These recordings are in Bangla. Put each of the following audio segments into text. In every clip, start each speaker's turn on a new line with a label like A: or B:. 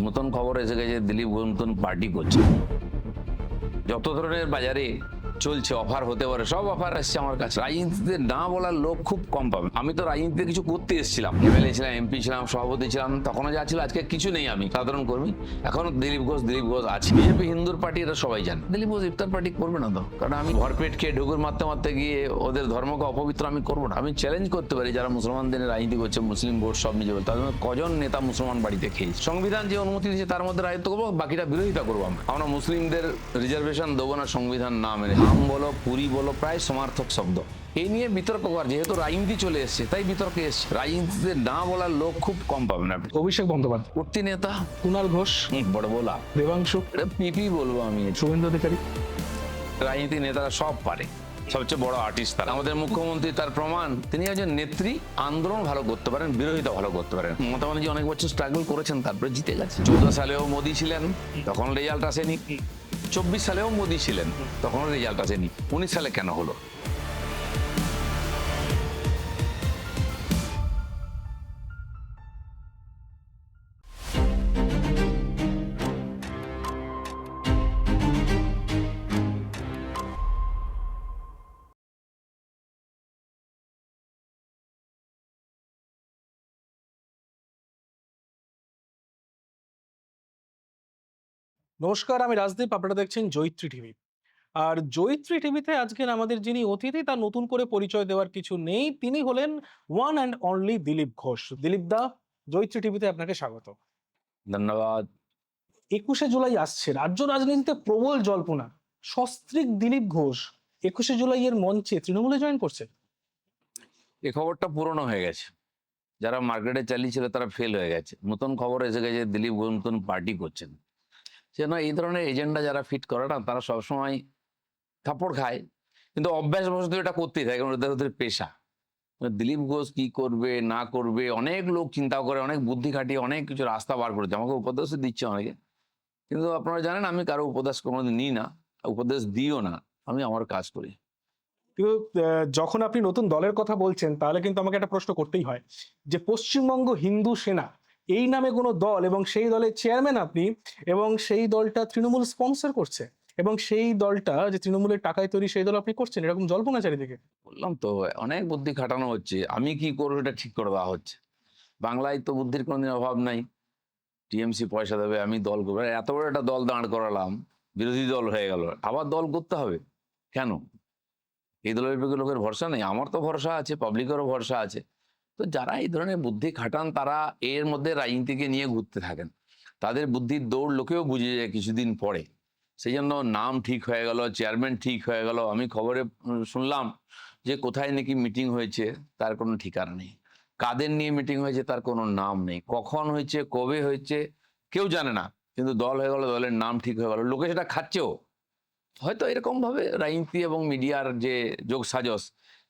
A: নতুন খবর এসে গেছে দিলীপ ঘোষ নতুন পার্টি করছে। যত ধরনের বাজারে চলছে অফার হতে পারে, সব অফার আসছে আমার কাছে। রাজনীতিতে না বলার লোক খুব কম পাবে। আমি তো রাজনীতিতে কিছু করতে এসেছিলাম। এমএলএ ছিলাম এমপি ছিলাম, সভাপতি ছিলাম, তখনও যা ছিল, আজকে কিছু নেই আমি, সাধারণ কর্মী। এখন দিলীপ ঘোষ দিলীপ ঘোষ আছে। বিজেপি, হিন্দুর পার্টি এটা সবাই জানে। দিলীপ ঘোষ ইফতার পার্টি করবে না তো? কারণ আমি ভরপেট খেয়ে ঢুকুর মারতে মারতে গিয়ে ওদের ধর্মকে অপবিত্র আমি করব না। আমি চ্যালেঞ্জ করতে পারি যারা মুসলমানদের রাজনীতি করছে, মুসলিম ভোট সব নিজে তাদের কজন নেতা মুসলমান বাড়িতে খেয়েছে? সংবিধান যে অনুমতি দিয়েছে, তার মধ্যে রাজত্ব করব, বাকিটা বিরোধিতা করব আমরা। আমরা মুসলিমদের রিজার্ভেশন দেবো না, সংবিধান না মেনে। আম বলো পুরী বলো প্রায় সমার্থক শব্দ। এই নিয়ে বিতর্ক কর যেহেতু রাজনীতি চলে এসছে তাই বিতর্কে এসছে। রাজনীতিতে না বলার লোক খুব কম পাবেন আপনি।
B: অভিষেক বন্দ্যোপাধ্যায়।
A: উঠতি নেতা।
B: কুণাল ঘোষ।
A: বড় বলা।
B: দেবাংশু।
A: এটা পিপি বলব আমি।
B: শুভেন্দু অধিকারী।
A: রাজনীতি নেতারা সব পারে। সবচেয়ে বড় আর্টিস্ট তারা। আমাদের মুখ্যমন্ত্রী তার প্রমাণ তিনি একজন নেত্রী আন্দোলন ভালো করতে পারেন বিরোধিতা ভালো করতে পারেন। মমতা ব্যানার্জি অনেক বছর স্ট্রাগল করেছেন তারপরে জিতে গেছে। চৌদ্দ সালেও মোদি ছিলেন তখন রেজাল্ট আসেনি। চব্বিশ সালেও মোদী ছিলেন তখন রেজাল্ট আসেনি। উনিশ সালে কেন হলো?
B: নমস্কার আমি রাজদীপ আপনারা দেখছেন জৈত্রী টিভি। আর জৈত্রী টিভিতে আজকের আমাদের যিনি অতিথি তার নতুন করে পরিচয় দেওয়ার কিছু নেই তিনি হলেন one and only Dilip Ghosh. Dilip দা জৈত্রী টিভিতে আপনাকে স্বাগত।
A: ধন্যবাদ।
B: একুশে জুলাই আসছে রাজ্য রাজনীতিতে প্রবল জল্পনা। সস্ত্রীক দিলীপ ঘোষ একুশে জুলাই এর মঞ্চে তৃণমূলে জয়েন করছে?
A: এ খবরটা পুরনো হয়ে গেছে। যারা মার্কেটে চালিয়েছিল তারা ফেল হয়ে গেছে। নতুন খবর এসে গেছে দিলীপ ঘোষ নতুন পার্টি করছেন। যেন এই ধরনের এজেন্ডা যারা ফিট করে না, তারা সবসময় থাপড় খায়। কিন্তু অভ্যাস অভ্যাসবশত এটা করতেই থাকে, ওদের ওদের পেশা। দিলীপ ঘোষ কি করবে, না করবে, অনেক লোক চিন্তা করে, অনেক বুদ্ধি খাটিয়ে, অনেক কিছু রাস্তা বার করেছে। আমাকে উপদেশ দিচ্ছে অনেকে। কিন্তু আপনারা জানেন, আমি কারও উপদেশ কোনোদিন নিই না, উপদেশ দিও না, আমি আমার কাজ করি।
B: কিন্তু যখন আপনি নতুন দলের কথা বলছেন, তাহলে কিন্তু আমাকে একটা প্রশ্ন করতেই হয়। যে পশ্চিমবঙ্গ হিন্দু সেনা এই নামে কোনো দল এবং সেই দলের চেয়ারম্যান আপনি এবং সেই দলটা তৃণমূল স্পন্সর করছে এবং সেই দলটা যে তৃণমূলের টাকায় তৈরি সেই দল আপনি করছেন, এরকম জল্পনা চারিদিকে
A: বললাম তো, অনেক বুদ্ধি খাটানো হচ্ছে। আমি কি করব এটা ঠিক করে দেওয়া হচ্ছে? বাংলায় তো বুদ্ধির কোনোদিন অভাব নাই। টিএমসি পয়সা দেবে, আমি দল করব। এত বড় একটা দল দাঁড় করালাম, বিরোধী দল হয়ে গেল। আবার দল করতে হবে? কেন? এই দলের লোকের ভরসা নেই? আমার তো ভরসা আছে পাবলিকেরও ভরসা আছে। তো যারা এই ধরনের বুদ্ধি খাটান, তারা এর মধ্যে রাজনীতিকে নিয়ে ঘুরতে থাকেন। তাদের বুদ্ধির দৌড় লোকেও বুঝে যায় কিছুদিন পরে। সেই জন্য নাম ঠিক হয়ে গেল, চেয়ারম্যান ঠিক হয়ে গেল। আমি খবরে শুনলাম যে কোথায় নাকি মিটিং হয়েছে, তার কোনো ঠিকানা নেই। কাদের নিয়ে মিটিং হয়েছে, তার কোনো নাম নেই। কখন হয়েছে, কবে হয়েছে, কেউ জানে না। কিন্তু দল হয়ে গেল, দলের নাম ঠিক হয়ে গেল। লোকে সেটা খাচ্ছেও। হয়তো এরকম ভাবে রাজনীতি এবং মিডিয়ার যে যোগ সাজস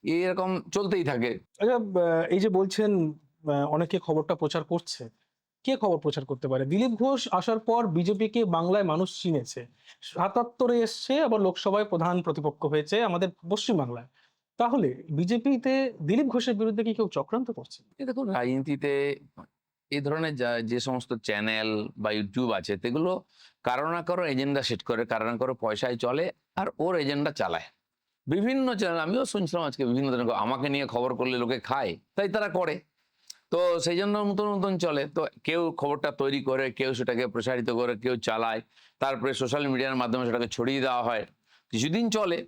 A: এরকম চলতেই থাকে।
B: আচ্ছা এই যে বলছেন অনেকে খবরটা প্রচার করছে। কে খবর প্রচার করতে পারে? দিলীপ ঘোষ আসার পর বিজেপিকে বাংলায় মানুষ চিনেছে। সাতাত্তরে এসছে আবার লোকসভায় প্রধান প্রতিপক্ষ হয়েছে আমাদের পশ্চিমবাংলায়। তাহলে বিজেপিতে দিলীপ ঘোষের বিরুদ্ধে কি কেউ চক্রান্ত করছে?
A: দেখুন রাজনীতিতে এই ধরনের যা- সমস্ত চ্যানেল বা ইউটিউব আছে, সেগুলো কারও না কারও এজেন্ডা সেট করে, কারও না কারও পয়সায় চলে আর ওর এজেন্ডা চালায়। বিভিন্ন চ্যানেল আমিও শুনছিলাম আজকে বিভিন্ন ধরনের আমাকে নিয়ে খবর করলে লোকে খায়, তাই তারা করে। তো সেই জন্য নতুন নতুন চলে। তো কেউ খবরটা তৈরি করে, কেউ সেটাকে প্রসারিত করে, কেউ চালায়। তারপরে সোশ্যাল মিডিয়ার মাধ্যমে সেটাকে ছড়িয়ে দেওয়া হয়। কিছুদিন চলে,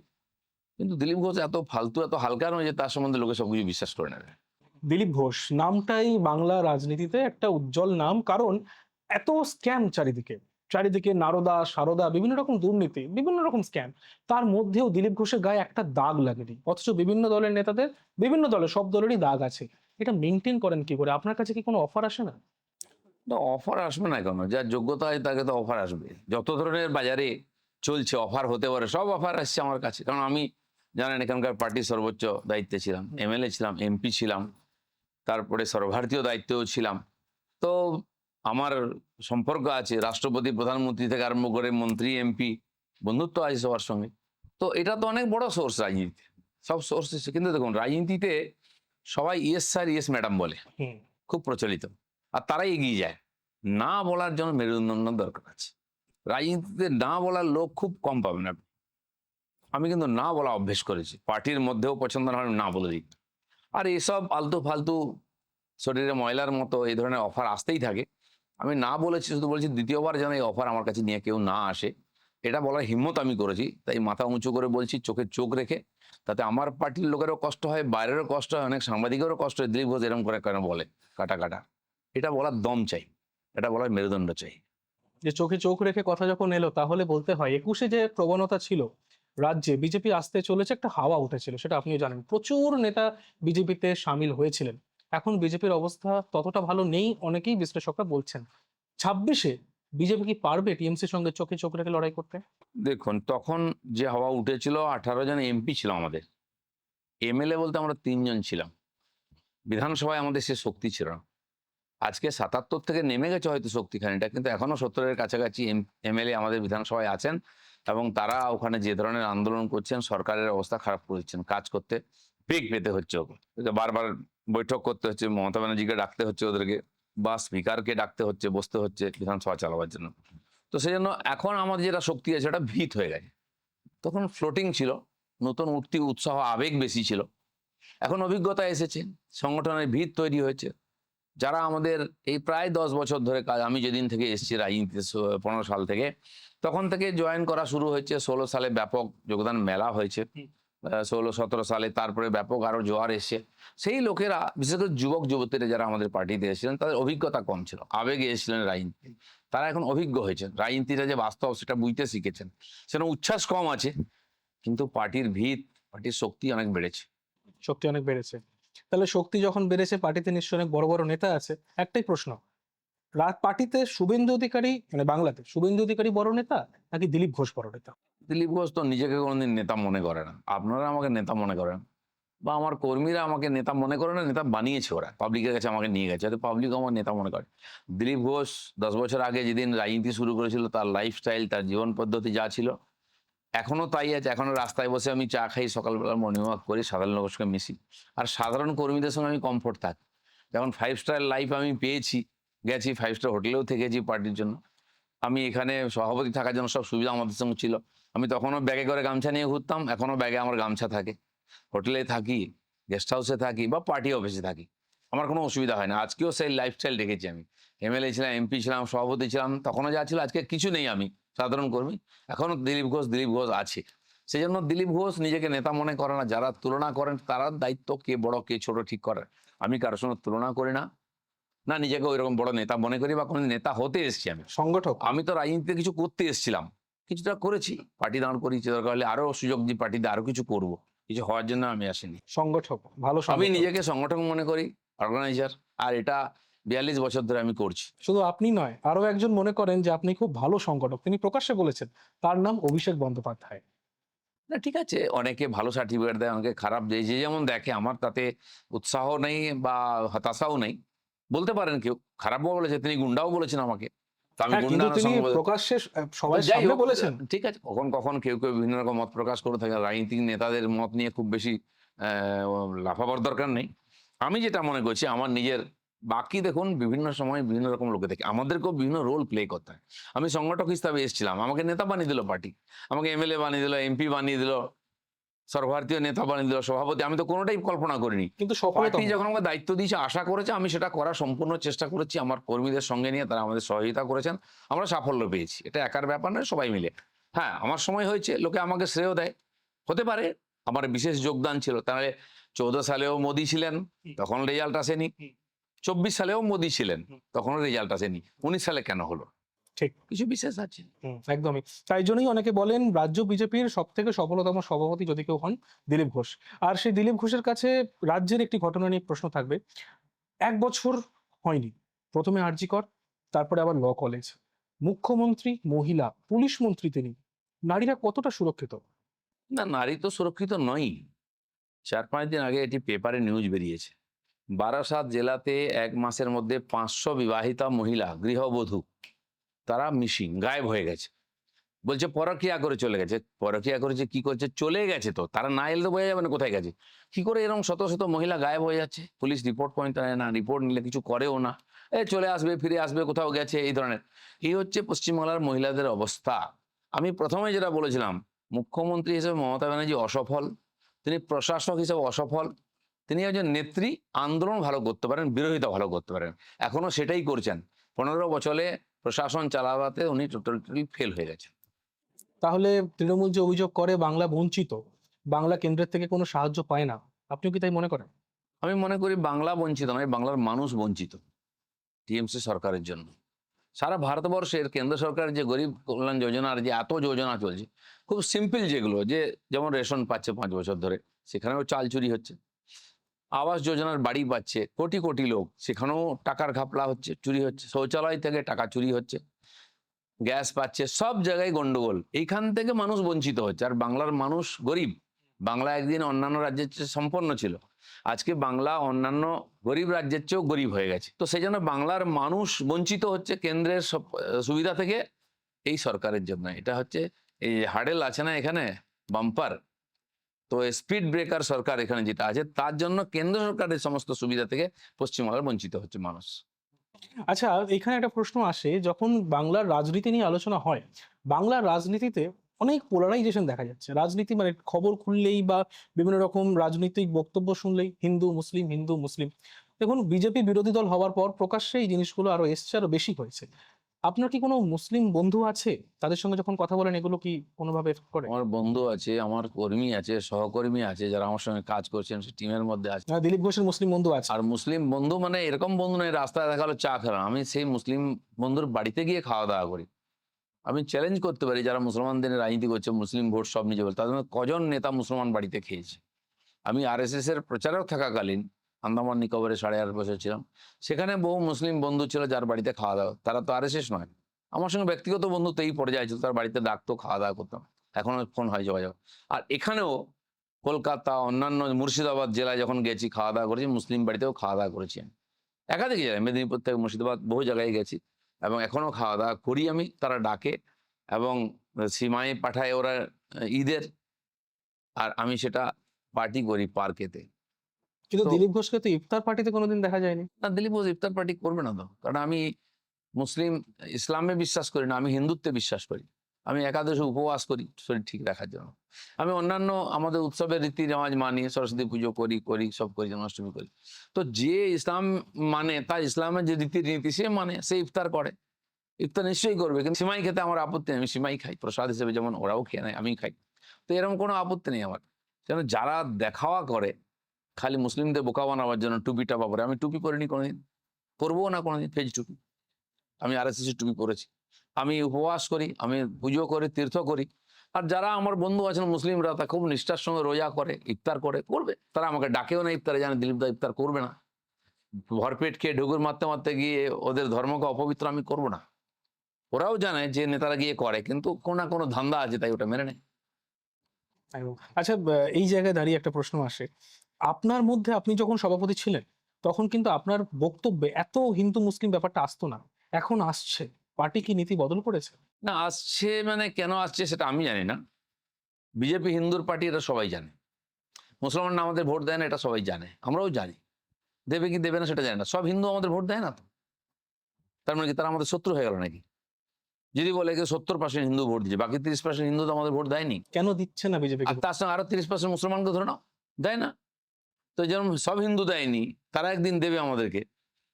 A: কিন্তু দিলীপ ঘোষ এত ফালতু, এত হালকা নয় যে তার সম্বন্ধে লোকে সবকিছু বিশ্বাস করে নেবে।
B: দিলীপ ঘোষ। নামটাই বাংলা রাজনীতিতে একটা উজ্জ্বল নাম, কারণ এত স্ক্যাম চারিদিকে। চারিদিকে নারদা, সারদা, বিভিন্ন রকম দুর্নীতি, বিভিন্ন রকম স্ক্যাম তার মধ্যেও দিলীপ ঘোষের গায়ে একটা দাগ লাগেনি। অথচ বিভিন্ন দলের নেতাদের, বিভিন্ন দলের, সব দলেরই দাগ আছে। এটা মেনটেন করেন কি করে? আপনার কাছে কি কোনো অফার আসে না?
A: না অফার আসবে না কেন? যার যোগ্যতা হয় তাকে তো অফার আসবে। যত ধরনের বাজারে চলছে অফার হতে পারে, সব অফার আসছে আমার কাছে। কারণ আমি জানেন, এখানকার পার্টির সর্বোচ্চ দায়িত্বে ছিলাম। এমএলএ ছিলাম এমপি ছিলাম। তারপরে সর্বভারতীয় দায়িত্বেও ছিলাম। তো আমার সম্পর্ক আছে রাষ্ট্রপতি প্রধানমন্ত্রী থেকে আরম্ভ করে মন্ত্রী এমপি বন্ধুত্ব আছে সবার সঙ্গে। তো এটা তো অনেক বড় সোর্স রাজনীতিতে সব সোর্স কিন্তু দেখুন রাজনীতিতে সবাই ইয়েস স্যার ইয়েস ম্যাডাম বলে। খুব প্রচলিত। আর তারাই এগিয়ে যায়। না বলার জন্য মেরুদণ্ড দরকার আছে। রাজনীতিতে না বলার লোক খুব কম পাবেন আপনি। আমি কিন্তু না বলা অভ্যেস করেছি। পার্টির মধ্যেও পছন্দ না হয় না বলে দিই। আর এসব আলতু ফালতু শরীরে ময়লার মতো এই ধরনের অফার আসতেই থাকে। আমি না বলেছি, শুধু বলছি দ্বিতীয়বার যেন এই অফার আমার কাছে নিয়ে কেউ না আসে। এটা বলার হিম্মত আমি করেছি, তাই মাথা উঁচু করে বলছি, চোখে চোখ রেখে। তাতে আমার পার্টির লোকেরও কষ্ট হয়, বাইরেরও কষ্ট হয়, অনেক সাংবাদিকেরও কষ্ট হয়, দিলীপ ঘোষ এরকম করে কেন বলে, কাটা কাটা। এটা বলার দম চাই, এটা বলার মেরুদণ্ড চাই।
B: যে চোখে চোখ রেখে কথা যখন এলো, তাহলে বলতে হয়, একুশে যে প্রবণতা ছিল রাজ্যে বিজেপি আসতে চলেছে, একটা হাওয়া উঠেছিল, সেটা আপনিও জানেন। প্রচুর নেতা বিজেপিতে সামিল হয়েছিলেন। এখন বিজেপির অবস্থা ততটা ভালো নেই, অনেকেই বিশ্লেষকরা বলছেন। ছাব্বিশে বিজেপি কি পারবে টিএমসির সঙ্গে চোখে চোখ রেখে লড়াই করতে?
A: দেখুন, তখন যে হাওয়া উঠেছিল, আঠারো জন এমপি ছিল আমাদের। এমএলএ বলতে আমরা তিনজন ছিলাম। বিধানসভায় আমাদের সে শক্তি ছিল না। আজকে সাতাত্তর থেকে নেমে গেছে হয়তো শক্তি শক্তিখানিটা, কিন্তু এখনও সত্তরের কাছাকাছি এমএলএ আমাদের বিধানসভায় আছেন। এবং তারা ওখানে যে ধরনের আন্দোলন করছেন, সরকারের অবস্থা খারাপ করেছেন কাজ করতে বেগ পেতে হচ্ছে ওকে। বারবার বৈঠক করতে হচ্ছে, মমতা ব্যানার্জিকে ডাকতে হচ্ছে ওদেরকে, বা স্পিকারকে ডাকতে হচ্ছে, বসতে হচ্ছে বিধানসভা চালাবার জন্য। তো সেই জন্য এখন আমাদের যেটা শক্তি আছে, সেটা ভিত হয়ে গেছে। তখন ফ্লোটিং ছিল, নতুন উঠতি উৎসাহ, আবেগ বেশি ছিল। এখন অভিজ্ঞতা এসেছে, সংগঠনের ভিত তৈরি হয়েছে। যারা আমাদের এই প্রায় দশ বছর ধরে কাজ আমি যেদিন থেকে এসেছি রাজনীতিতে পনেরো সাল থেকে তখন থেকে জয়েন করা শুরু হয়েছে। ষোলো সালে ব্যাপক যোগদান মেলা হয়েছে। ষোলো সতেরো সালে তারপরে ব্যাপক আরও জোয়ার এসছে। সেই লোকেরা বিশেষ করে যুবক যুবতীরা যারা আমাদের পার্টিতে এসেছিলেন তাদের অভিজ্ঞতা কম ছিল। আবেগে এসেছিলেন রাজনীতি তারা এখন অভিজ্ঞ হয়েছেন। রাজনীতিটা যে বাস্তব সেটা বুঝতে শিখেছেন। সেটা উচ্ছ্বাস কম আছে কিন্তু পার্টির ভিত পার্টির শক্তি অনেক বেড়েছে।
B: শক্তি অনেক বেড়েছে। তাহলে শক্তি যখন বেড়েছে পার্টিতে নিশ্চয়ই অনেক বড় বড় নেতা আছে, একটাই প্রশ্ন। পার্টিতে শুভেন্দু অধিকারী মানে বাংলাতে, শুভেন্দু অধিকারী বড় নেতা নাকি দিলীপ ঘোষ বড় নেতা?
A: দিলীপ ঘোষ তো নিজেকে কোনোদিন নেতা মনে করে না। আপনারা আমাকে নেতা মনে করেন? বা আমার কর্মীরা আমাকে নেতা মনে করে না? নেতা বানিয়েছে ওরা। পাবলিকের কাছে আমাকে নিয়ে গেছে। হয়তো পাবলিক আমার নেতা মনে করে। দিলীপ ঘোষ দশ বছর আগে যেদিন রাজনীতি শুরু করেছিল, তার লাইফস্টাইল তার জীবন পদ্ধতি যা ছিল এখনও তাই আছে, এখনও রাস্তায় বসে আমি চা খাই সকালবেলা মর্নিং ওয়াক করি, সাধারণ লোকের সঙ্গে মিশি। আর সাধারণ কর্মীদের সঙ্গে আমি কমফোর্ট থাকি। যখন ফাইভ স্টার লাইফ আমি পেয়েছি, গেছি ফাইভ স্টার হোটেলেও থেকেছি পার্টির জন্য। আমি এখানে সভাপতি থাকার জন্য সব সুবিধা আমাদের সঙ্গে ছিল। আমি তখনও ব্যাগে করে গামছা নিয়ে ঘুরতাম, এখনও ব্যাগে আমার গামছা থাকে। হোটেলে থাকি গেস্ট হাউসে থাকি বা পার্টি অফিসে থাকি। আমার কোনো অসুবিধা হয় না, আজকেও সেই লাইফস্টাইল রেখেছি আমি। এমএলএ ছিলাম এমপি ছিলাম, সভাপতি ছিলাম, তখনও যা ছিল, আজকে কিছু নেই আমি। সাধারণ কর্মী। এখনও দিলীপ ঘোষ দিলীপ ঘোষ আছে। সেই জন্য দিলীপ ঘোষ নিজেকে নেতা মনে করে না। যারা তুলনা করেন তারা দায়িত্ব কে বড় কে ছোট ঠিক করে। আমি কারোর সঙ্গে তুলনা করি না। না নিজেকে ওইরকম বড় নেতা মনে করি বা কোনো নেতা হতে এসেছি আমি।
B: সংগঠক।
A: আমি তো রাজনীতিতে কিছু করতে এসেছিলাম। কিছুটা করেছি। পার্টি দাঁড় করিয়েছি দরকার হলে আরও সুযোগ দিই পার্টিতে আরও কিছু করব। কিছু হওয়ার জন্য আমি আসিনি।
B: সংগঠক ভালো
A: আমি নিজেকে সংগঠন মনে করি অর্গানাইজার আর এটা বিয়াল্লিশ বছর ধরে আমি করছি।
B: শুধু আপনি নয় আরও একজন মনে করেন যে আপনি খুব ভালো সংগঠক। তিনি প্রকাশ্যে বলেছেন তার নাম অভিষেক বন্দ্যোপাধ্যায়।
A: না ঠিক আছে অনেকে ভালো সার্টিফিকেট দেয় অনেকে খারাপ দেয় যে যেমন দেখে আমার তাতে উৎসাহ নেই বা হতাশাও নেই। বলতে পারেন কেউ খারাপও বলেছে তিনি গুন্ডাও বলেছেন আমাকে। আমি
B: হ্যাঁ,
A: গুন্ডা
B: প্রকাশ্যে সবাই সামনে বলেছেন।
A: ঠিক আছে কখন কখন কেউ কেউ বিভিন্ন রকম মত প্রকাশ করে থাকে রাজনীতিক নেতাদের মত নিয়ে খুব বেশি আহ, লাফাবার দরকার নেই। আমি যেটা মনে করছি আমার নিজের বাকি দেখুন বিভিন্ন সময় বিভিন্ন রকম লোকে দেখে আমাদেরকেও বিভিন্ন রোল প্লে করতে হয়। আমি সংগঠক হিসাবে এসেছিলাম আমাকে নেতা বানিয়ে দিল পার্টি আমাকে এমএলএ বানিয়ে দিল এমপি বানিয়ে দিল সর্বভারতীয় নেতা বানিয়ে দিল সভাপতি আমি তো কোনোটাই কল্পনা করিনি।
B: কিন্তু
A: পার্টি যখন আমাকে দায়িত্ব দিয়েছে আশা করেছে আমি সেটা করার সম্পূর্ণ চেষ্টা করেছি আমার কর্মীদের সঙ্গে নিয়ে তারা আমাদের সহযোগিতা করেছেন আমরা সাফল্য পেয়েছি। এটা একার ব্যাপার নয় সবাই মিলে। হ্যাঁ আমার সময় হয়েছে লোকে আমাকে শ্রেয় দেয়। হতে পারে আমার বিশেষ যোগদান ছিল। তাহলে চৌদ্দ সালেও মোদি ছিলেন তখন রেজাল্ট আসেনি। চব্বিশ সালেও মোদি ছিলেন
B: হুম।
A: তখন রেজাল্ট আসেনি। উনিশ সালে কেন হলো?
B: ঠিক।
A: কিছু বিশেষ আছে?
B: একদমই। তাই জন্যই অনেকে বলেন রাজ্য বিজেপির সব থেকে সফলতম সভাপতি যদি কেউ হন দিলীপ ঘোষ। আর সেই দিলীপ ঘোষের কাছে রাজ্যের একটি ঘটনা নিয়ে প্রশ্ন থাকবে। এক বছর হয়নি। প্রথমে আরজিকর তারপরে আবার ল কলেজ। মুখ্যমন্ত্রী মহিলা পুলিশ মন্ত্রী তিনি। নারীরা কতটা সুরক্ষিত?
A: না নারী তো সুরক্ষিত নয় চার পাঁচ দিন আগে এটি পেপারে নিউজ বেরিয়েছে। বারাসাত জেলাতে এক মাসের মধ্যে পাঁচশো বিবাহিতা মহিলা, গৃহবধূ। তারা মিসিং গায়েব হয়ে গেছে। বলছে, পরকিয়া করে চলে গেছে। পরকিয়া করেছে, কি করছে? চলে গেছে তো। তারা না এলে তো বোঝা যাবে না কোথায় গেছে। কি করে এরকম শত শত মহিলা গায়েব হয়ে যাচ্ছে? পুলিশ রিপোর্ট পয়েন্ট নেয় না, রিপোর্ট নিলে কিছু করেও না। এ, চলে আসবে, ফিরে আসবে, কোথাও গেছে, এই ধরনের। এই হচ্ছে পশ্চিমবাংলার মহিলাদের অবস্থা। আমি প্রথমে যেটা বলেছিলাম, মুখ্যমন্ত্রী হিসেবে মমতা ব্যানার্জি অসফল, তিনি প্রশাসক হিসেবে অসফল তিনি একজন নেত্রী আন্দোলন ভালো করতে পারেন বিরোধিতা ভালো করতে পারেন। এখনও সেটাই করছেন। পনেরো বছরে প্রশাসন চালাবাতে উনি টোটালি ফেল হয়ে গেছেন।
B: তাহলে তৃণমূল যে অভিযোগ করে বাংলা বঞ্চিত বাংলা কেন্দ্রের থেকে কোনো সাহায্য পায় না। আপনিও কি তাই মনে করেন?
A: আমি মনে করি বাংলা বঞ্চিত নয় বাংলার মানুষ বঞ্চিত। টিএমসি সরকারের জন্য। সারা ভারতবর্ষের কেন্দ্র সরকারের যে গরিব কল্যাণ যোজনার যে এত যোজনা চলছে খুব সিম্পল যেগুলো যে যেমন রেশন পাচ্ছে পাঁচ বছর ধরে সেখানেও চাল চুরি হচ্ছে। আবাস যোজনার বাড়ি পাচ্ছে, কোটি কোটি লোক। সেখানেও টাকার ঘাপলা হচ্ছে, চুরি হচ্ছে, শৌচালয় থেকে টাকা চুরি হচ্ছে, গ্যাস পাচ্ছে, সব জায়গায় গন্ডগোল। এইখান থেকে মানুষ বঞ্চিত হচ্ছে। আর বাংলার মানুষ গরিব। বাংলা একদিন অন্যান্য রাজ্যের চেয়ে সম্পন্ন ছিল। আজকে বাংলা অন্যান্য গরিব রাজ্যের চেয়েও গরিব হয়ে গেছে। তো সেই জন্য বাংলার মানুষ বঞ্চিত হচ্ছে কেন্দ্রের সব সুবিধা থেকে এই সরকারের জন্য। এটা হচ্ছে, এই হাডেল আছে না এখানে, বাম্পার তো স্পিড ব্রেকার সরকার এখানে যেটা আছে, তার জন্য কেন্দ্র সরকারের সমস্ত সুবিধা থেকে পশ্চিমবাংলার বঞ্চিত হচ্ছে মানুষ।
B: আচ্ছা এখানে একটা প্রশ্ন আসে, যখন বাংলার রাজনীতি নিয়ে আলোচনা হয়, বাংলার রাজনীতিতে অনেক পোলারাইজেশন দেখা যাচ্ছে। রাজনীতি মানে খবর খুললেই বা বিভিন্ন রকম রাজনৈতিক বক্তব্য শুনলেই, হিন্দু, মুসলিম হিন্দু, মুসলিম। দেখুন, বিজেপি বিরোধী দল হওয়ার পর প্রকাশ্যে এই জিনিসগুলো আরও এসছে, আরও বেশি হয়েছে। আপনার কি কোনো মুসলিম বন্ধু আছে? তাদের সঙ্গে যখন কথা বলেন এগুলো কি কোনোভাবে করে?
A: আমার বন্ধু আছে আমার কর্মী আছে সহকর্মী আছে যারা আমার সঙ্গে কাজ করছেন সে টিমের মধ্যে আছে।
B: আহ, দিলীপ ঘোষের মুসলিম বন্ধু আছে।
A: আর মুসলিম বন্ধু মানে এরকম বন্ধু নয় রাস্তায় দেখাল চা খেলাম। আমি সেই মুসলিম বন্ধুর বাড়িতে গিয়ে খাওয়া দাওয়া করি। আমি চ্যালেঞ্জ করতে পারি যারা মুসলমানদের রাজনীতি করছে মুসলিম ভোট সব নিজে বলে তাদের মধ্যে কজন নেতা মুসলমান বাড়িতে খেয়েছে? আমি আর এর প্রচারক থাকাকালীন আন্দামান নিকোবরে সাড়ে আট বছর ছিলাম। সেখানে বহু মুসলিম বন্ধু ছিল যার বাড়িতে খাওয়া দাওয়া। তারা তো আর নয় আমার সঙ্গে ব্যক্তিগত বন্ধুত্ব এই পর্যায়ে ছিল, তার বাড়িতে ডাকতো, খাওয়া দাওয়া করতাম। এখনও ফোন হয় যোগাযোগ। আর এখানেও কলকাতা, অন্যান্য মুর্শিদাবাদ জেলায় যখন গেছি, খাওয়া দাওয়া করেছি, মুসলিম বাড়িতেও খাওয়া দাওয়া করেছি আমি। একাধিক জায়গায়, মেদিনীপুর থেকে মুর্শিদাবাদ, বহু জায়গায় গেছি। এবং এখনও খাওয়া দাওয়া করি আমি, তারা ডাকে। এবং সীমায় পাঠায় ওরা ঈদের। আর আমি সেটা পার্টি করি পার্কেতে।
B: কিন্তু দিলীপ ঘোষকে তো ইফতার পার্টিতে কোনোদিন দেখা যায়নি।
A: না দিলীপ ঘোষ ইফতার পার্টি করবে না তো। কারণ আমি মুসলিম ইসলামে বিশ্বাস করি না আমি হিন্দুত্বে বিশ্বাস করি। আমি একাদশে উপবাস করি শরীর ঠিক রাখার জন্য। আমি অন্যান্য আমাদের উৎসবের রীতি রেওয়াজ মানি সরস্বতী পুজো করি করি সব করি জন্মাষ্টমী করি। তো যে ইসলাম মানে তার ইসলামের যে রীতি নীতি সে মানে সে ইফতার করে। ইফতার নিশ্চয়ই করবে কিন্তু সিমাই খেতে আমার আপত্তি নেই আমি সিমাই খাই। প্রসাদ হিসেবে যেমন ওরাও খেয়ে নেয় আমি খাই। তো এরকম কোনো আপত্তি নেই আমার। যেন যারা দেখাওয়া করে খালি মুসলিমদের বোকা বানাবার জন্য টুপিটা বাপরে, আমি টুপি পরিনি কোনোদিন। করব না কোনোদিন ফেজ টুপি। আমি আর টুপি পরেছি। আমি উপবাস করি, আমি পুজো করি, তীর্থ করি। আর যারা আমার বন্ধু আছেন মুসলিমরা, তা খুব নিষ্ঠার সঙ্গে রোজা করে, ইফতার করে, করবে। তারা আমাকে ডাকেও না ইফতারে, জানে দিলীপ দা ইফতার করবে না। ভরপেট খেয়ে ঢুকুর মারতে মারতে গিয়ে ওদের ধর্মকে অপবিত্র আমি করব না। ওরাও জানে যে নেতারা গিয়ে করে, কিন্তু কোনো না কোনো ধান্দা আছে, তাই ওটা মেনে নেয়।
B: আচ্ছা এই জায়গায় দাঁড়িয়ে একটা প্রশ্ন আসে। আপনার মধ্যে আপনি যখন সভাপতি ছিলেন তখন কিন্তু আপনার বক্তব্যে এত হিন্দু মুসলিম ব্যাপারটা আসতো না। এখন আসছে। পার্টি কি নীতি বদল করেছে?
A: না আসছে মানে কেন আসছে সেটা আমি জানি না। বিজেপি হিন্দুর পার্টি এটা সবাই জানে। মুসলমানরা আমাদের ভোট দেয় না এটা সবাই জানে। আমরাও জানি। দেবে কি দেবে না সেটা জানি না। সব হিন্দু আমাদের ভোট দেয় না তো। তার মানে কি তারা আমাদের শত্রু হয়ে গেল নাকি? যদি বলে যে সত্তর পার্সেন্ট হিন্দু ভোট দিচ্ছে বাকি তিরিশ পার্সেন্ট হিন্দু তো আমাদের ভোট দেয়নি।
B: কেন দিচ্ছে না বিজেপি
A: তার সঙ্গে আরও তিরিশ পার্সেন্ট মুসলমানকে ধরে নাও। দেয় না। তো যেমন সব হিন্দু দেয়নি তারা একদিন দেবে আমাদেরকে।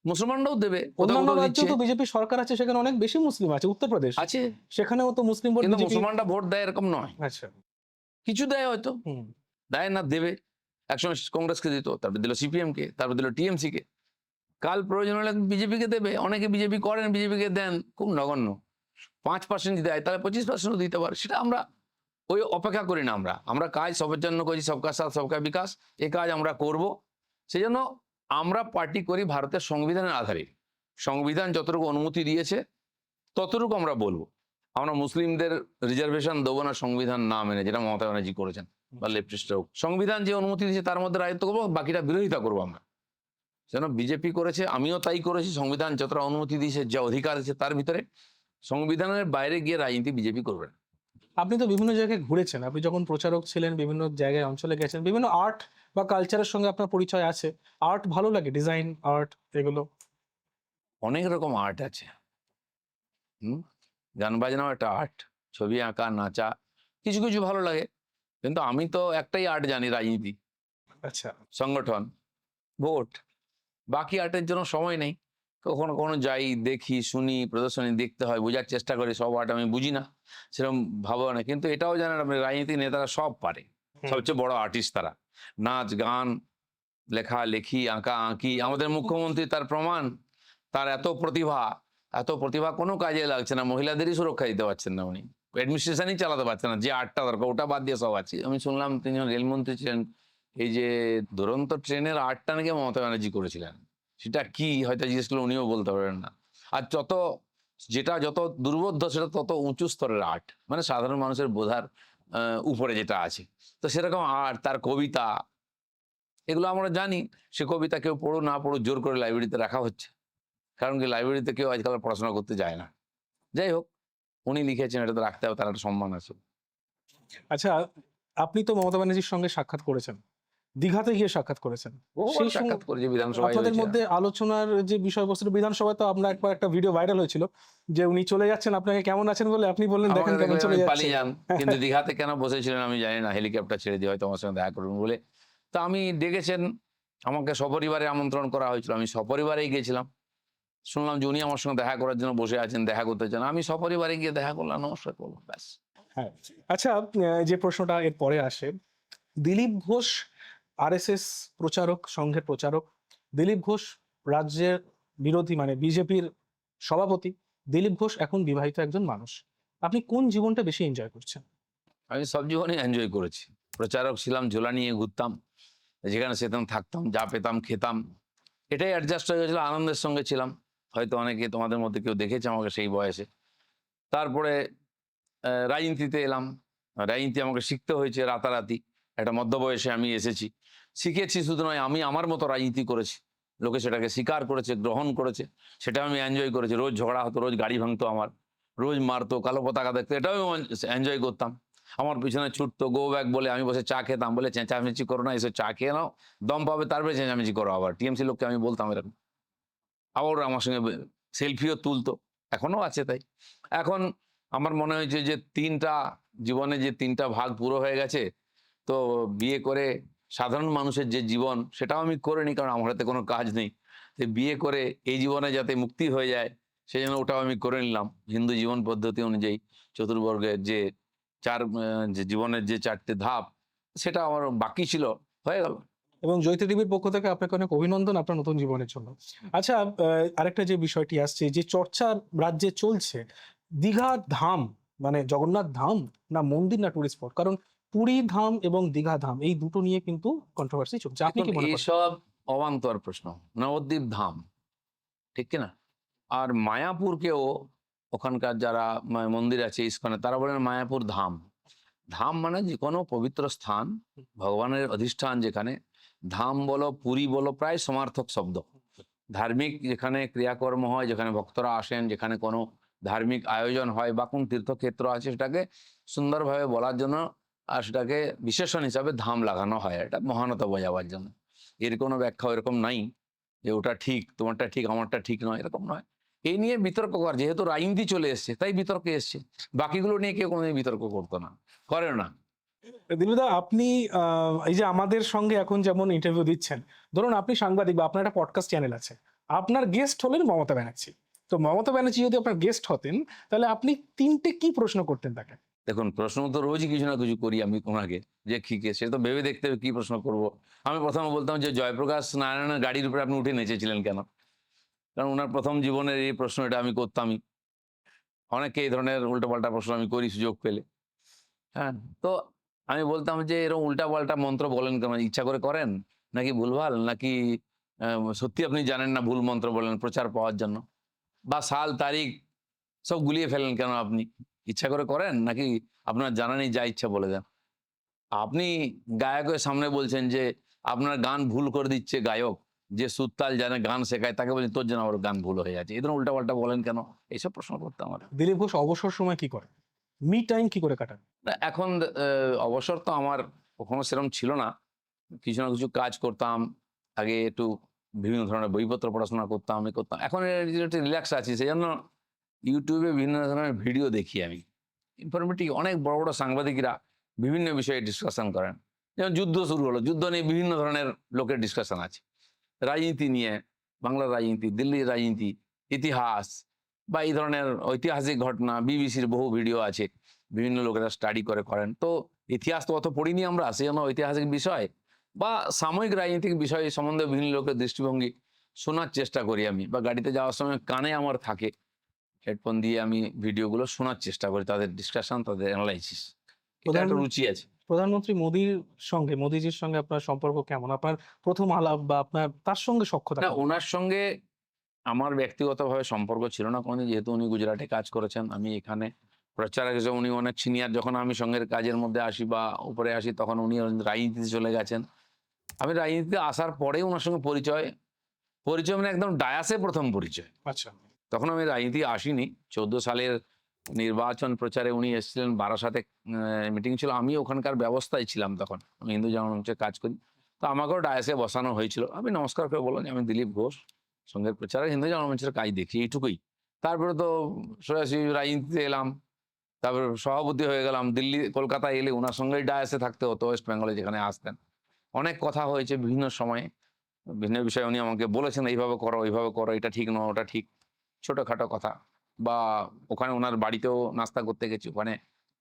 A: মুসলমানরাও দেবে
B: অন্যান্য
A: কোথাও
B: তো বিজেপি সরকার আছে সেখানে অনেক বেশি মুসলিম আছে উত্তরপ্রদেশ।
A: আছে।
B: সেখানেও তো মুসলিম ভোট
A: কিন্তু মুসলমানরা ভোট দেয় এরকম নয়।
B: আচ্ছা।
A: কিছু দেয় হয়তো। দেয় না দেবে। একসময় কংগ্রেসকে দিত তারপর দিল সিপিএম কে তারপর দিল টিএমসি কে কাল প্রয়োজন হলে বিজেপিকে দেবে অনেকে বিজেপি করেন বিজেপিকে দেন খুব নগণ্য। পাঁচ পার্সেন্ট দেয় তাহলে পঁচিশ পার্সেন্টও দিতে পারে। সেটা আমরা ওই অপেক্ষা করি না আমরা। আমরা কাজ সবের জন্য করি সবকা সাথ সবকা বিকাশ, এ কাজ আমরা করব। সেই জন্য আমরা পার্টি করি ভারতের সংবিধানের আধারে। সংবিধান যতটুকু অনুমতি দিয়েছে, ততটুকু আমরা বলব। আমরা মুসলিমদের রিজার্ভেশন দেবো না সংবিধান না মেনে, যেটা মমতা ব্যানার্জি করেছেন, বা লেফটিস্ট হোক। সংবিধান যে অনুমতি দিয়েছে, তার মধ্যে রায়ত্ব করব, বাকিটা বিরোধিতা করব আমরা। যেন বিজেপি করেছে, আমিও তাই করেছি, সংবিধান যতটা অনুমতি দিয়েছে, যে অধিকার আছে তার ভিতরে সংবিধানের বাইরে গিয়ে রাজনীতি বিজেপি করবে না।
B: আপনি তো বিভিন্ন জায়গায় ঘুরেছেন। আপনি যখন প্রচারক ছিলেন বিভিন্ন জায়গায় অঞ্চলে গেছেন বিভিন্ন আর্ট বা কালচারের সঙ্গে আপনার পরিচয় আছে। আর্ট ভালো লাগে? ডিজাইন আর্ট এগুলো?
A: অনেক রকম আর্ট আছে। হুম? গান বাজনাও একটা আর্ট ছবি আঁকা নাচা কিছু কিছু ভালো লাগে। কিন্তু আমি তো একটাই আর্ট জানি রাজনীতি।
B: আচ্ছা।
A: সংগঠন ভোট। বাকি আর্টের জন্য সময় নেই। কখনো কখনো যাই দেখি শুনি প্রদর্শনী দেখতে হয় বোঝার চেষ্টা করি সব আর্ট আমি বুঝি না। সেরকম ভাবো না কিন্তু এটাও জানেন আপনি রাজনীতি নেতারা সব পারে। সবচেয়ে বড় আর্টিস্ট তারা। নাচ গান লেখা লেখি আঁকা আঁকি আমাদের মুখ্যমন্ত্রী তার প্রমাণ তার এত প্রতিভা এত প্রতিভা কোনো কাজে লাগছে না। মহিলাদেরই সুরক্ষা দিতে পারছেন না উনি। অ্যাডমিনিস্ট্রেশনই চালাতে পারছেন না। যে আটটা দরকার ওটা বাদ দিয়ে সব আছে। আমি শুনলাম তিনি যখন রেলমন্ত্রী ছিলেন। এই যে দুরন্ত ট্রেনের আর্টটা নাকি মমতা ব্যানার্জি করেছিলেন। সেটা কি? হয়তো জিজ্ঞেস করলে উনিও বলতে পারেন না। আর যত যেটা যত দুর্বোধ্য সেটা তত উঁচু স্তরের আর্ট। মানে সাধারণ মানুষের আহ, উপরে যেটা আছে। তো সেরকম আর্ট তার কবিতা এগুলো আমরা জানি। সে কবিতা কেউ পড়ো না পড়ো জোর করে লাইব্রেরিতে রাখা হচ্ছে। কারণ কি লাইব্রেরিতে কেউ আজকাল পড়াশোনা করতে যায় না। যাই হোক উনি লিখেছেন এটা তো রাখতে হবে তার একটা সম্মান আছে।
B: আচ্ছা আপনি তো মমতা ব্যানার্জির সঙ্গে সাক্ষাৎ করেছেন। দীঘাতে গিয়ে সাক্ষাৎ করেছেন। সেই
A: সাক্ষাৎ করেছে বিধানসভায়
B: আপনাদের মধ্যে আলোচনার যে বিষয়বস্তু বিধানসভায় তো আপনার একবার একটা ভিডিও ভাইরাল হয়েছিল যে উনি চলে যাচ্ছেন আপনাকে কেমন আছেন বলে আপনি বললেন দেখেন কেমন চলে
A: আমি
B: যাচ্ছে।
A: পালিয়ে যান কিন্তু দীঘাতে কেন বসেছিলেন আমি জানি না হেলিকপ্টার ছেড়ে দিয়ে হয়তো আমার সঙ্গে দেখা করবেন বলে। তা আমি ডেকেছেন আমাকে সপরিবারে আমন্ত্রণ করা হয়েছিল আমি সপরিবারেই গেছিলাম। শুনলাম যে উনি আমার সঙ্গে দেখা করার জন্য বসে আছেন দেখা করতে চান। আমি সপরিবারে গিয়ে দেখা করলাম নমস্কার করলাম ব্যাস।
B: হ্যাঁ আচ্ছা যে প্রশ্নটা এর পরে আসে দিলীপ ঘোষ আরএসএস প্রচারক, সংঘের প্রচারক, দিলীপ ঘোষ রাজ্যের বিরোধী মানে বিজেপির সভাপতি। দিলীপ ঘোষ এখন বিবাহিত একজন মানুষ। আপনি কোন জীবনটা বেশি এনজয় করছেন?
A: আমি সব জীবনে এনজয় করেছি। প্রচারক ছিলাম, ঝোলা নিয়ে ঘুরতাম, যেখানে সেখানে থাকতাম, যা পেতাম, খেতাম। এটাই অ্যাডজাস্ট হয়ে গেছিল, আনন্দের সঙ্গে ছিলাম। হয়তো অনেকে তোমাদের মধ্যে কেউ দেখেছে আমাকে সেই বয়সে। তারপরে রাজনীতিতে এলাম। রাজনীতি আমাকে শিখতে হয়েছে রাতারাতি। একটা মধ্য বয়সে আমি এসেছি। শিখেছি শুধু নয়, আমি আমার মতো রাজনীতি করেছি। লোকে সেটাকে স্বীকার করেছে, গ্রহণ করেছে সেটা আমি এনজয় করেছি। রোজ ঝগড়া হতো, রোজ গাড়ি ভাঙতো আমার, রোজ মারতো, কালো পতাকা দেখতো, এটাও আমি এনজয় করতাম। আমার পিছনে ছুটতো গো ব্যাক বলে আমি বসে চা খেতাম, বলে, চেঁচামেচি করো না, এসে চা খেয়ে নাও, দম পাবে তারপরে চেঁচামেচি করো আবার। টিএমসি লোককে আমি বলতাম এরকম। আবার আমার সঙ্গে সেলফিও তুলতো, এখনও আছে তাই। এখন আমার মনে হয়েছে যে তিনটা, জীবনে যে তিনটা ভাগ পুরো হয়ে গেছে, তো বিয়ে করে সাধারণ মানুষের যে জীবন, সেটাও আমি করিনি কারণ আমার হাতে কোনো কাজ নেই। তো বিয়ে করে এই জীবনে যাতে মুক্তি হয়ে যায় সেই জন্য ওটাও আমি করে নিলাম। হিন্দু জীবন পদ্ধতি অনুযায়ী চতুর্বর্গের যে চার যে জীবনের যে চারটে ধাপ, সেটা আমার বাকি ছিল, হয়ে গেল।
B: এবং জয়তী দেবীর পক্ষ থেকে আপনাকে অনেক অভিনন্দন আপনার নতুন জীবনের জন্য। আচ্ছা আরেকটা যে বিষয়টি আসছে, যে চর্চা রাজ্যে চলছে দীঘা ধাম মানে জগন্নাথ ধাম না মন্দির না টুরিস্ট স্পট কারণ পুরী ধাম এবং দীঘা ধাম এই দুটো নিয়ে কিন্তু কন্ট্রোভার্সি চলছে। আপনি কি মনে করেন?
A: অবান্তর প্রশ্ন। নবদ্বীপ ধাম ঠিক কিনা আর মায়াপুরকেও ওখানকার যারা মন্দির আছে ইস্কনে তারা বলেন মায়াপুর ধাম। ধাম মানে যে কোনো পবিত্র স্থান ভগবানের অধিষ্ঠান যেখানে ধাম বলো পুরী বলো প্রায় সমার্থক শব্দ। ধার্মিক যেখানে ক্রিয়াকর্ম হয় যেখানে ভক্তরা আসেন যেখানে কোনো ধার্মিক আয়োজন হয় বা কোন তীর্থক্ষেত্র আছে সেটাকে সুন্দরভাবে বলার জন্য আর সেটাকে বিশেষণ হিসাবে ধাম লাগানো হয়। এটা মহানতা বোঝাবার জন্য। এর কোনো ব্যাখ্যা এরকম নাই যে ওটা ঠিক, তোমারটা ঠিক, আমারটা ঠিক নয়, এরকম নয়। এই নিয়ে বিতর্ক কর, যেহেতু রাজনীতি চলে এসছে, তাই বিতর্কে এসছে। বাকিগুলো নিয়ে কেউ কোনোদিন বিতর্ক করতো না, করে না।
B: দিলুদা, আপনি এই যে আমাদের সঙ্গে এখন যেমন ইন্টারভিউ দিচ্ছেন, ধরুন আপনি সাংবাদিক বা আপনার একটা পডকাস্ট চ্যানেল আছে, আপনার গেস্ট হলেন মমতা ব্যানার্জি। তো মমতা ব্যানার্জি যদি আপনার গেস্ট হতেন, তাহলে আপনি তিনটে কি প্রশ্ন করতেন তাকে?
A: দেখুন, প্রশ্ন তো রোজই কিছু না কিছু করি আমি ওনাকে যে কি কে, সে তো ভেবে দেখতে হবে কি প্রশ্ন করব। আমি প্রথমে বলতাম যে জয়প্রকাশ নারায়ণের গাড়ির উপরে আপনি উঠে নেচেছিলেন কেন? কারণ ওনার প্রথম জীবনের এই প্রশ্ন এটা আমি করতামই। অনেকে এই ধরনের উল্টোপাল্টা প্রশ্ন আমি করি সুযোগ পেলে। হ্যাঁ তো আমি বলতাম যে এরকম উল্টাপাল্টা মন্ত্র বলেন কেন? ইচ্ছা করে করেন? নাকি ভুলভাল? নাকি সত্যি আপনি জানেন না ভুল মন্ত্র বলেন প্রচার পাওয়ার জন্য? বা সাল, তারিখ সব গুলিয়ে ফেলেন কেন আপনি? ইচ্ছা করে করেন? নাকি আপনার জানা নেই যা ইচ্ছা বলে দেন? আপনি গায়কের সামনে বলছেন যে আপনার গান ভুল করে দিচ্ছে গায়ক। যে সুরতাল জানে গান শেখায় তাকে বলছেন তোর জন্য আমার গান ভুল হয়ে যাচ্ছে। এই ধরনের উল্টাপাল্টা বলেন কেন? এইসব প্রশ্ন করতাম আমার।
B: দিলীপ ঘোষ অবসর সময় কি করে? মি টাইম কি করে কাটান?
A: এখন অবসর তো আমার কখনো সেরকম ছিল না। কিছু না কিছু কাজ করতাম আগে একটু বিভিন্ন ধরনের বইপত্র পড়াশোনা করতাম আমি করতাম। এখন একটু রিল্যাক্স আছি সেই জন্য ইউটিউবে বিভিন্ন ধরনের ভিডিও দেখি আমি। ইনফরমেটিভ অনেক বড় বড় সাংবাদিকরা বিভিন্ন বিষয়ে ডিসকাশন করেন। যেমন যুদ্ধ শুরু হলো, যুদ্ধ নিয়ে বিভিন্ন ধরনের লোকের ডিসকাশন আছে। রাজনীতি নিয়ে, বাংলার রাজনীতি, দিল্লির রাজনীতি, ইতিহাস বা এই ধরনের ঐতিহাসিক ঘটনা, বিবিসির বহু ভিডিও আছে, বিভিন্ন লোকেরা স্টাডি করে করেন। তো ইতিহাস তো অত পড়িনি আমরা, সেই জন্য ঐতিহাসিক বিষয় বা সাময়িক রাজনৈতিক বিষয় সম্বন্ধে বিভিন্ন লোকের দৃষ্টিভঙ্গি শোনার চেষ্টা করি আমি বা গাড়িতে যাওয়ার সময় কানে আমার থাকে। হেডফোন দিয়ে আমি ভিডিওগুলো শোনার চেষ্টা করি তাদের ডিসকাশন তাদের অ্যানালাইসিস এটা একটা রুচি আছে।
B: প্রধানমন্ত্রী মোদির সঙ্গে মোদিজির সঙ্গে আপনার সম্পর্ক কেমন? আপনার প্রথম আলাপ বা আপনার তার সঙ্গে সক্ষতা
A: ওনার সঙ্গে আমার ব্যক্তিগতভাবে সম্পর্ক ছিল না কোনোদিন যেহেতু উনি গুজরাটে কাজ করেছেন আমি এখানে প্রচারক হিসেবে উনি অনেক সিনিয়র যখন আমি সঙ্গের কাজের মধ্যে আসি বা উপরে আসি তখন উনি রাজনীতিতে চলে গেছেন। আমি রাজনীতিতে আসার পরে ওনার সঙ্গে পরিচয় পরিচয় মানে একদম ডায়াসে প্রথম পরিচয়।
B: আচ্ছা।
A: তখন আমি রাজনীতি আসিনি। চোদ্দ সালের নির্বাচন প্রচারে উনি এসেছিলেন বারাসাতে মিটিং ছিল। আমি ওখানকার ব্যবস্থায় ছিলাম তখন। আমি হিন্দু জনমঞ্চে কাজ করি। তো আমাকেও ডায়াসে বসানো হয়েছিল। আমি নমস্কার করে বললাম যে, আমি দিলীপ ঘোষ সঙ্গের প্রচারে হিন্দু জনমঞ্চের কাজ দেখি, এইটুকুই। তারপরে তো সরাসরি রাজনীতিতে এলাম। তারপরে সভাপতি হয়ে গেলাম। দিল্লি, কলকাতায় এলে ওনার সঙ্গেই ডায়াসে থাকতে হতো, ওয়েস্ট বেঙ্গলে যেখানে আসতেন। অনেক কথা হয়েছে বিভিন্ন সময়ে। বিভিন্ন বিষয়ে উনি আমাকে বলেছেন, এইভাবে করো এইভাবে করো, এটা ঠিক নয়, ওটা ঠিক। ছোটোখাটো কথা। বা ওখানে ওনার বাড়িতেও নাস্তা করতে গেছি। ওখানে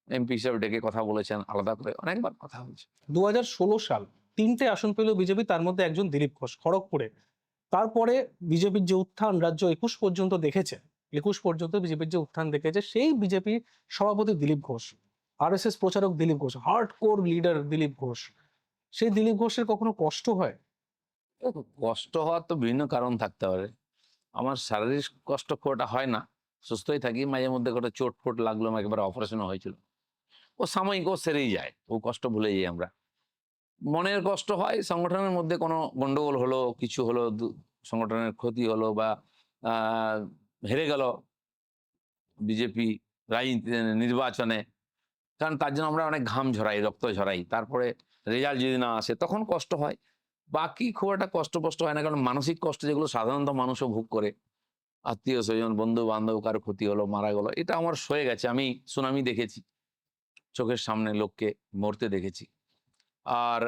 A: এমপি হিসেবে ডেকে কথা বলেছেন আলাদা করে অনেকবার কথা হয়েছে।
B: দুহাজার ষোলো সাল তিনটে আসন পেল বিজেপি তার মধ্যে একজন দিলীপ ঘোষ খড়গপুরে। তারপরে বিজেপির যে উত্থান রাজ্য একুশ পর্যন্ত দেখেছে একুশ পর্যন্ত বিজেপির যে উত্থান দেখেছে সেই বিজেপি সভাপতি Dilip Ghosh R S S প্রচারক Dilip Ghosh hard core leader Dilip Ghosh. সেই দিলীপ ঘোষের কখনো কষ্ট হয়?
A: কষ্ট হওয়ার তো বিভিন্ন কারণ থাকতে পারে। আমার শারীরিক কষ্ট খুব একটা হয় না, সুস্থই থাকি, মাঝে মধ্যে করে চোট ফোট লাগল আমার একেবারে অপারেশনও হয়েছিল। ও সাময়িক ও সেরেই যায়, ও কষ্ট ভুলে যাই আমরা। মনের কষ্ট হয়, সংগঠনের মধ্যে কোনো গন্ডগোল হলো, কিছু হলো সংগঠনের ক্ষতি হলো বা হেরে গেল বিজেপি রাজনীতি নির্বাচনে, কারণ তার জন্য আমরা অনেক ঘাম ঝরাই, রক্ত ঝরাই, তারপরে রেজাল্ট যদি না আসে, তখন কষ্ট হয়। বাকি খুব একটা কষ্ট কষ্ট হয় না, কারণ মানসিক কষ্ট যেগুলো সাধারণত মানুষও ভোগ করে। আত্মীয় স্বজন বন্ধু বান্ধব কারও ক্ষতি হলো, মারা গেলো, এটা আমার সয়ে গেছে, আমি সুনামি দেখেছি। চোখের সামনে লোককে মরতে দেখেছি। আর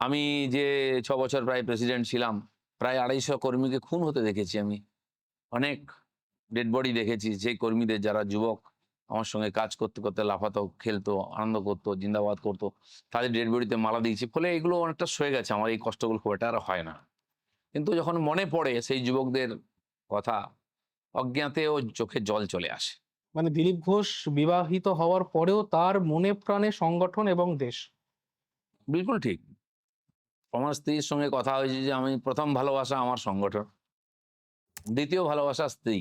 A: আমি যে ছ বছর প্রায় প্রেসিডেন্ট ছিলাম, প্রায় আড়াইশো কর্মীকে খুন হতে দেখেছি আমি। অনেক ডেড বডি দেখেছি সেই কর্মীদের যারা যুবক আমার সঙ্গে কাজ করতে করতে লাফাতো খেলতো আনন্দ করতো জিন্দাবাদ করতো। তাদের ডেড বডিতে মালা দিয়েছি ফলে এগুলো অনেকটা সয়ে গেছে আমার এই কষ্টগুলো খুব একটা আর হয় না। কিন্তু যখন মনে পড়ে সেই যুবকদের কথা অজ্ঞাতে ও চোখে জল চলে আসে।
B: মানে দিলীপ ঘোষ বিবাহিত হওয়ার পরেও তার মনে প্রাণে সংগঠন এবং দেশ।
A: বিলকুল ঠিক। আমার স্ত্রীর সঙ্গে কথা হয়েছে যে আমি প্রথম ভালোবাসা আমার সংগঠন দ্বিতীয় ভালোবাসা স্ত্রী।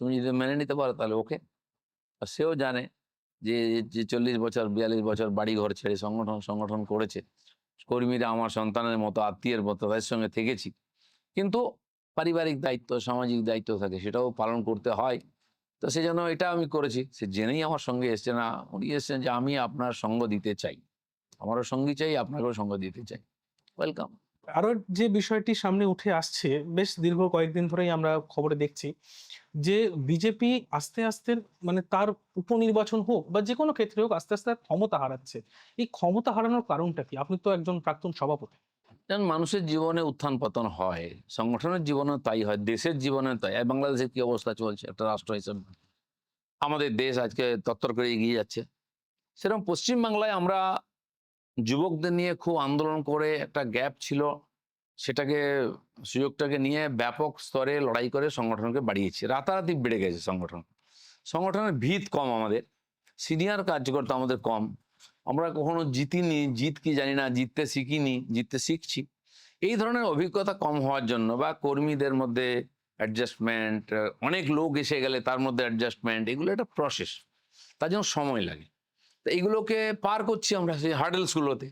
A: তুমি যদি মেনে নিতে পারো তাহলে ওকে। আর সেও জানে যে যে চল্লিশ বছর, বিয়াল্লিশ বছর বাড়ি ঘর ছেড়ে সংগঠন সংগঠন করেছে। কর্মীরা আমার সন্তানের মতো, আত্মীয়ের মতো, তাদের সঙ্গে থেকেছি। কিন্তু পারিবারিক দায়িত্ব, সামাজিক দায়িত্ব থাকে, সেটাও পালন করতে হয়। তো সেই জন্য এটা আমি করেছি। সে জেনেই আমার সঙ্গে এসছে না, উনি এসছেন যে, আমি আপনার সঙ্গ দিতে চাই। আমারও সঙ্গী চাই, আপনাকেও সঙ্গ দিতে চাই। ওয়েলকাম।
B: আরও যে বিষয়টি সামনে উঠে আসছে, বেশ দীর্ঘ কয়েকদিন ধরেই আমরা খবরে দেখছি যে বিজেপি আস্তে আস্তে মানে তার উপনির্বাচন হোক বা যে কোনো ক্ষেত্রে হোক আস্তে আস্তে ক্ষমতা হারাচ্ছে। এই ক্ষমতা হারানোর কারণটা কি? আপনি তো একজন প্রাক্তন সভাপতি।
A: যেমন মানুষের জীবনে উত্থান পতন হয়, সংগঠনের জীবনে তাই হয়, দেশের জীবনে তাই আর বাংলাদেশের কি অবস্থা চলছে একটা রাষ্ট্র হিসেবে? আমাদের দেশ আজকে তত্তর করে এগিয়ে যাচ্ছে। সেরকম পশ্চিম বাংলায় আমরা যুবকদের নিয়ে খুব আন্দোলন করে একটা গ্যাপ ছিল, সেটাকে সুযোগটাকে নিয়ে ব্যাপক স্তরে লড়াই করে সংগঠনকে বাড়িয়েছি। রাতারাতি বেড়ে গেছে সংগঠন। সংগঠনের ভিত কম আমাদের, সিনিয়র কার্যকর্তা আমাদের কম। আমরা কখনো জিতিনি, জিত কি জানি না, জিততে শিখিনি, জিততে শিখছি। এই ধরনের অভিজ্ঞতা কম হওয়ার জন্য বা কর্মীদের মধ্যে অ্যাডজাস্টমেন্ট অনেক লোক এসে গেলে তার মধ্যে অ্যাডজাস্টমেন্ট এগুলো একটা প্রসেস তার জন্য সময় লাগে। তো এইগুলোকে পার করছি আমরা সেই হার্ডেলসগুলোতে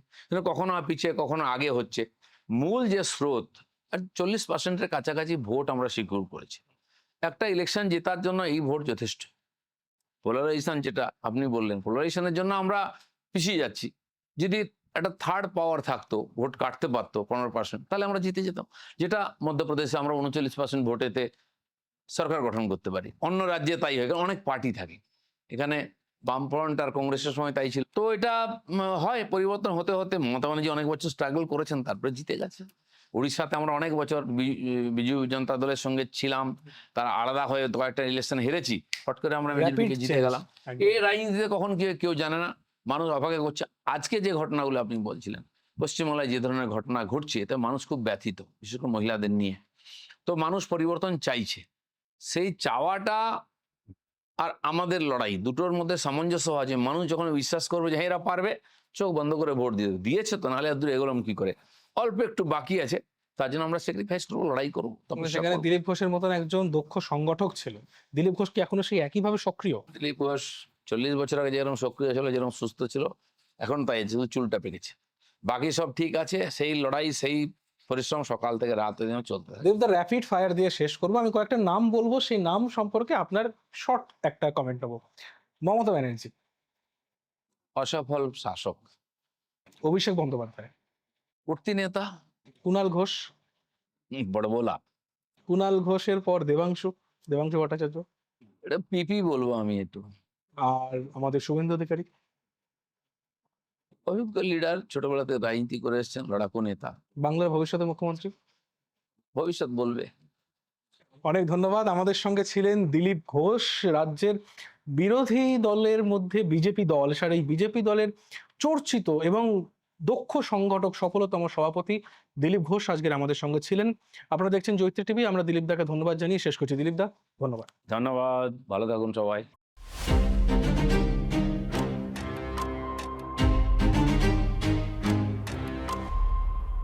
A: কখনো পিছিয়ে, কখনো আগে হচ্ছে। মূল যে স্রোত আর চল্লিশ পার্সেন্টের কাছাকাছি ভোট আমরা সিকিউর করেছি। একটা ইলেকশন জেতার জন্য এই ভোট যথেষ্ট। পোলারাইজেশন যেটা আপনি বললেন পোলারাইজেশনের জন্য আমরা পিছিয়ে যাচ্ছি। যদি একটা থার্ড পাওয়ার থাকতো, ভোট কাটতে পারতো পনেরো পার্সেন্ট তাহলে আমরা জিতে যেতাম। যেটা মধ্যপ্রদেশে আমরা উনচল্লিশ পার্সেন্ট ভোটেতে সরকার গঠন করতে পারি। অন্য রাজ্যে তাই হয় অনেক পার্টি থাকে। এখানে বামফ্রন্ট আর কংগ্রেসের সময় তাই ছিল। তো এটা হয়, পরিবর্তন হতে হতে মমতা ব্যানার্জি অনেক বছর স্ট্রাগল করেছেন, তারপরে জিতে গেছে উড়িষ্যাতে আমরা অনেক বছর বিজু জনতা দলের সঙ্গে ছিলাম তারা আলাদা হয়ে কয়েকটা ইলেকশন হেরেছি। হট করে আমরা বিজেপিকে জিতে গেলাম। এই রাজনীতিতে কখন কি কেউ জানে না। মানুষ অপেক্ষা করছে আজকে যে ঘটনাগুলো আপনি বলছিলেন পশ্চিমবাংলায় যে ধরনের ঘটনা ঘটছে এতে মানুষ খুব ব্যথিত বিশেষ করে মহিলাদের নিয়ে। তো মানুষ পরিবর্তন চাইছে। সেই চাওয়াটা আর আমাদের লড়াই দুটোর মধ্যে সামঞ্জস্য আছে। মানুষ যখন বিশ্বাস করবে যে হ্যাঁ এরা পারবে চোখ বন্ধ করে ভোট দিয়ে দিয়েছে তো নাহলে দূর এগোলাম কি করে? অল্প একটু বাকি আছে তার জন্য আমরা স্যাক্রিফাইস করব লড়াই করব।
B: সেখানে দিলীপ ঘোষের মতন একজন দক্ষ সংগঠক ছিল দিলীপ ঘোষ কি এখনও সেই একইভাবে সক্রিয়?
A: দিলীপ ঘোষ চল্লিশ বছর আগে যেরকম সক্রিয় ছিল যেরকম সুস্থ ছিল এখন তাই শুধু চুলটা পেকেছে বাকি সব ঠিক আছে সেই লড়াই সেই পরিশ্রম সকাল থেকে রাত পর্যন্ত চলতে থাকে।
B: দেব দা র্যাপিড ফায়ার দিয়ে শেষ করব। আমি কয়েকটা নাম বলব সেই নাম সম্পর্কে আপনার শর্ট একটা কমেন্ট নেব। মমতা ব্যানার্জি।
A: অসফল শাসক।
B: অভিষেক বন্দ্যোপাধ্যায়।
A: উঠতি নেতা।
B: কুণাল ঘোষ।
A: বড় বোলা।
B: কুণাল ঘোষের পর দেবাংশু দেবাংশু ভট্টাচার্য।
A: এটা পিপি বলব আমি একটু।
B: আর আমাদের শুভেন্দু অধিকারী।
A: অভিজ্ঞ লিডার ছোটবেলাতে রাজনীতি করে এসছেন লড়াকু নেতা।
B: বাংলার ভবিষ্যতের মুখ্যমন্ত্রী।
A: ভবিষ্যৎ বলবে।
B: অনেক ধন্যবাদ। আমাদের সঙ্গে ছিলেন দিলীপ ঘোষ রাজ্যের বিরোধী দলের মধ্যে বিজেপি দল স্যার এই বিজেপি দলের চর্চিত এবং দক্ষ সংগঠক, সফলতম সভাপতি দিলীপ ঘোষ আজকের আমাদের সঙ্গে ছিলেন। আপনারা দেখছেন জৈত্রী টিভি, আমরা দিলীপ দাকে ধন্যবাদ জানিয়ে শেষ করছি। দিলীপ দা, ধন্যবাদ।
A: ধন্যবাদ, ভালো থাকুন সবাই।